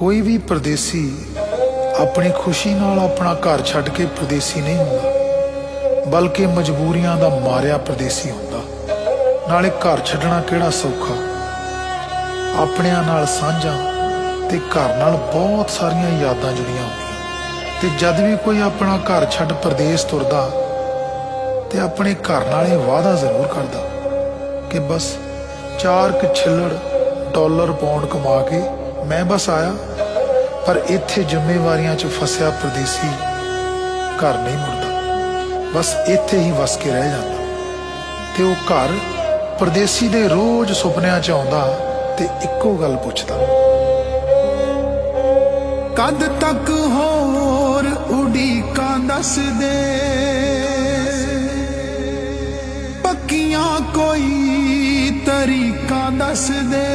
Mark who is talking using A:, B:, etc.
A: ਕੋਈ ਵੀ ਪਰਦੇਸੀ ਆਪਣੀ ਖੁਸ਼ੀ ਨਾਲ ਆਪਣਾ ਘਰ ਛੱਡ ਕੇ ਪਰਦੇਸੀ ਨਹੀਂ ਹੁੰਦਾ, ਬਲਕਿ ਮਜਬੂਰੀਆਂ ਦਾ ਮਾਰਿਆ ਪਰਦੇਸੀ ਹੁੰਦਾ। ਨਾਲੇ ਘਰ ਛੱਡਣਾ ਕਿਹੜਾ ਸੌਖਾ? ਆਪਣਿਆਂ ਨਾਲ ਸਾਂਝਾ ਤੇ ਘਰ ਨਾਲ ਬਹੁਤ ਸਾਰੀਆਂ ਯਾਦਾਂ ਜੁੜੀਆਂ ਹੁੰਦੀਆਂ। ਤੇ ਜਦ ਵੀ ਕੋਈ ਆਪਣਾ ਘਰ ਛੱਡ ਪਰਦੇਸ ਤੁਰਦਾ, ਤੇ ਆਪਣੇ ਘਰ ਨਾਲ ਇਹ ਵਾਅਦਾ ਜ਼ਰੂਰ ਕਰਦਾ ਕਿ ਬਸ ਚਾਰ ਕੁ ਛਿੱਲੜ ਡਾਲਰ ਪਾਉਂਡ ਕਮਾ ਕੇ ਮੈਂ ਬਸ ਆਇਆ ਪਰ ਇੱਥੇ ਜ਼ਿੰਮੇਵਾਰੀਆਂ 'ਚ ਫਸਿਆ ਪਰਦੇਸੀ ਘਰ ਨਹੀਂ ਮੁੜਦਾ। ਬਸ ਇੱਥੇ ਹੀ ਵਸ ਕੇ ਰਹਿ ਜਾਂਦਾ। ਤੇ ਉਹ ਘਰ ਪਰਦੇਸੀ ਦੇ ਰੋਜ਼ ਸੁਪਨਿਆਂ 'ਚ ਆਉਂਦਾ ਤੇ ਇੱਕੋ ਗੱਲ ਪੁੱਛਦਾ।
B: ਕਦ ਤੱਕ ਹੋਰ ਉਡੀਕਾਂ ਦੱਸ ਦੇ। ਪੱਕੀਆਂ ਕੋਈ ਤਰੀਕਾਂ ਦੱਸ ਦੇ।